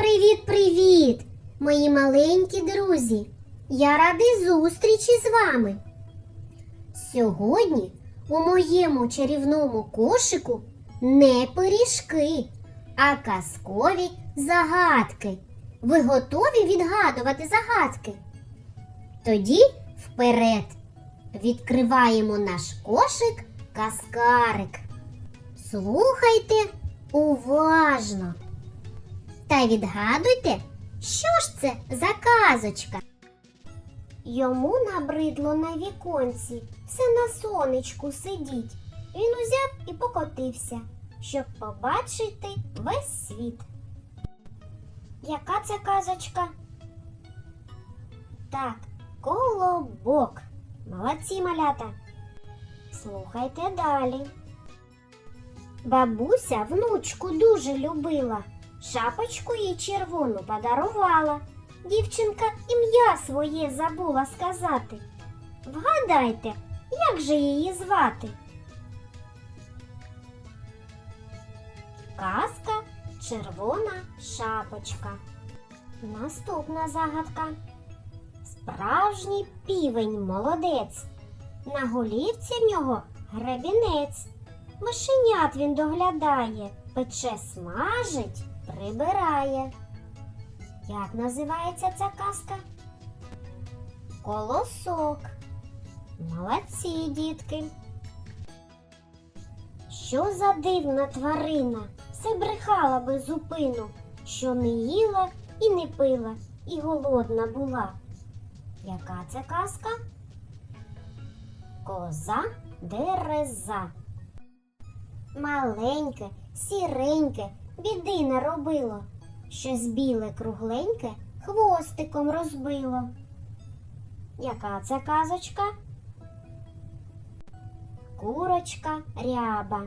Привіт-привіт, мої маленькі друзі! Я радий зустрічі з вами. Сьогодні у моєму чарівному кошику не пиріжки, а казкові загадки. Ви готові відгадувати загадки? Тоді вперед відкриваємо наш кошик каскарик. Слухайте уважно. Та відгадуйте, що ж це за казочка? Йому набридло на віконці все на сонечку сидіть. Він узяв і покотився, щоб побачити весь світ. Яка це казочка? Так, колобок. Молодці малята. Слухайте далі. Бабуся внучку дуже любила. Шапочку їй червону подарувала. Дівчинка ім'я своє забула сказати. Вгадайте, як же її звати? Казка Червона шапочка. Наступна загадка. Справжній півень молодець. На голівці в нього гребінець. Мишенят він доглядає, пече смажить, прибирає. Як називається ця казка? Колосок. Молодці, дітки. Що за дивна тварина? Все брехала без зупину, що не їла і не пила, і голодна була. Яка це казка? Коза дереза. Маленьке, сіреньке, біди наробило. Щось біле кругленьке хвостиком розбило. Яка це казочка? Курочка ряба.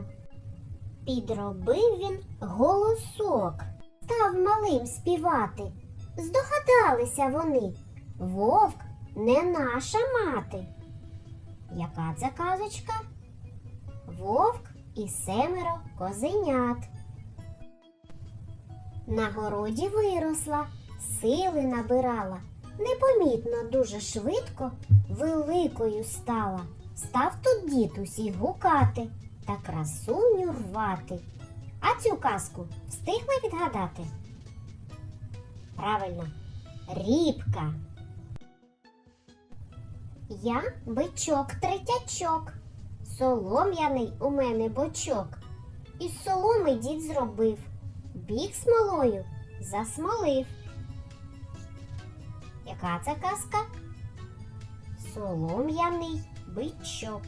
Підробив він голосок, став малим співати. Здогадалися вони. Вовк не наша мати. Яка це казочка? Вовк і семеро козенят. На городі виросла, сили набирала, непомітно дуже швидко великою стала. Став тут дід усіх гукати та красуню рвати. А цю казку встигли відгадати? Правильно, рібка. Я бичок третячок, солом'яний у мене бочок. Із соломи дід зробив, біг смолою засмолив. Яка це казка? Солом'яний бичок.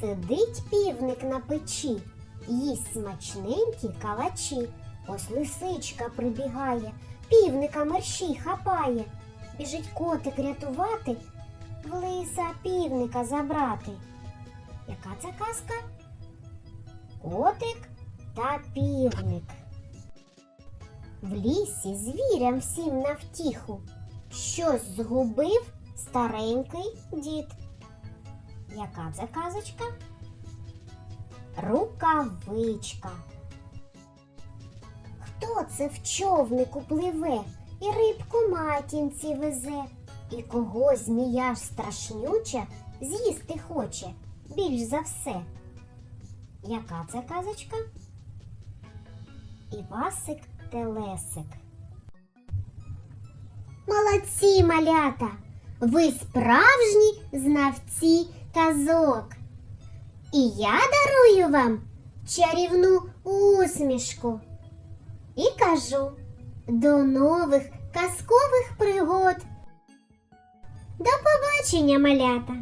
Сидить півник на печі, їсть смачненькі калачі. Ось лисичка прибігає, півника мерщій хапає. Біжить котик рятувати, в лиса півника забрати. Яка це казка? Котик та півник. В лісі звірям всім навтіху. Щось згубив старенький дід. Яка це казочка? Рукавичка. Хто це в човнику пливе і рибку матінці везе? І кого змія страшнюча з'їсти хоче більш за все? Яка це казочка? Івасик Телесик. Молодці, малята! Ви справжні знавці казок. І я дарую вам чарівну усмішку. І кажу до нових казкових пригод. До побачення, малята!